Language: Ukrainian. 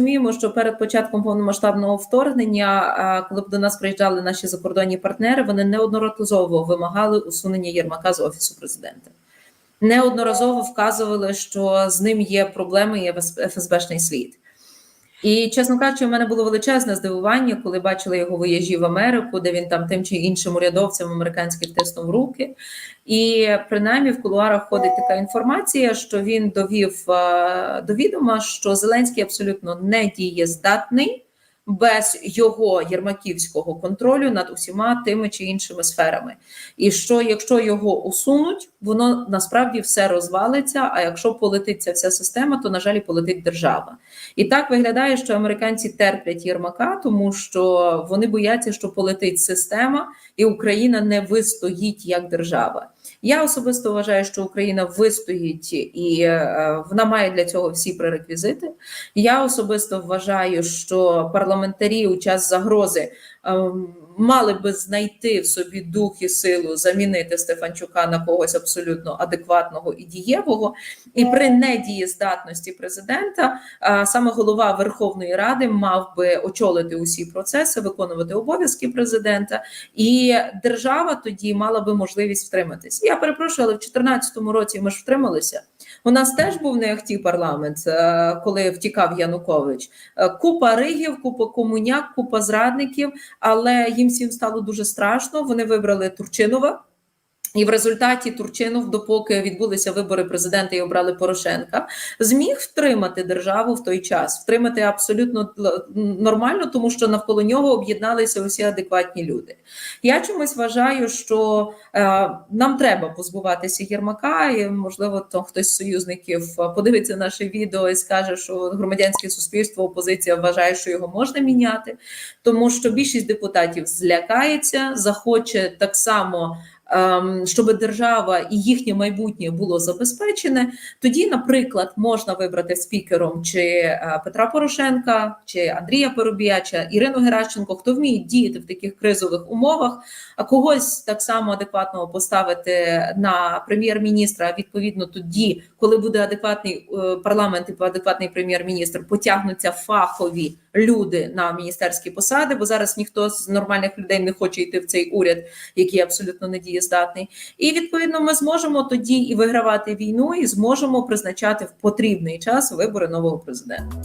розуміємо, що перед початком повномасштабного вторгнення, коли б до нас приїжджали наші закордонні партнери, вони неодноразово вимагали усунення Єрмака з офісу президента. Неодноразово вказували, що з ним є проблеми, є ФСБшний слід. І, чесно кажучи, у мене було величезне здивування, коли бачили його виїжджі в Америку, де він там тим чи іншим урядовцям американським тиснув руки. І принаймні в кулуарах ходить така інформація, що він довів е, до відома, що Зеленський абсолютно не дієздатний без його єрмаківського контролю над усіма тими чи іншими сферами. І що якщо його усунуть, воно насправді все розвалиться. А якщо полетить ця вся система, то на жаль і полетить держава. І так виглядає, що американці терплять Єрмака, тому що вони бояться, що полетить система, і Україна не вистоїть як держава. Я особисто вважаю, що Україна вистоїть і е, вона має для цього всі пререквізити. Я особисто вважаю, що парламентарі у час загрози. Е, мали би знайти в собі дух і силу замінити Стефанчука на когось абсолютно адекватного і дієвого. І при недієздатності президента саме голова Верховної Ради мав би очолити усі процеси, виконувати обов'язки президента, і держава тоді мала би можливість втриматись. Я перепрошую, але в 2014 році ми ж втрималися. У нас теж був не ахті парламент, е, коли втікав Янукович. Е, Купа ригів, купа комуняк, купа зрадників, але їм всім стало дуже страшно. Вони вибрали Турчинова. І в результаті Турчинов, допоки відбулися вибори президента і обрали Порошенка, зміг втримати державу в той час, втримати абсолютно нормально, тому що навколо нього об'єдналися усі адекватні люди. Я чомусь вважаю, що е, нам треба позбуватися Єрмака, і можливо, то хтось з союзників подивиться наше відео і скаже, що громадянське суспільство, опозиція вважає, що його можна міняти, тому що більшість депутатів злякається, захоче так само. Ем, щоб держава і їхнє майбутнє було забезпечене, тоді, наприклад, можна вибрати спікером чи е, Петра Порошенка, чи Андрія Поробія, чи Ірину Геращенко, хто вміє діяти в таких кризових умовах, а когось так само адекватного поставити на прем'єр-міністра. Відповідно, тоді, коли буде адекватний е, парламент і адекватний прем'єр-міністр, потягнуться фахові люди на міністерські посади, бо зараз ніхто з нормальних людей не хоче йти в цей уряд, який абсолютно недієздатний. І відповідно ми зможемо тоді і вигравати війну, і зможемо призначати в потрібний час вибори нового президента.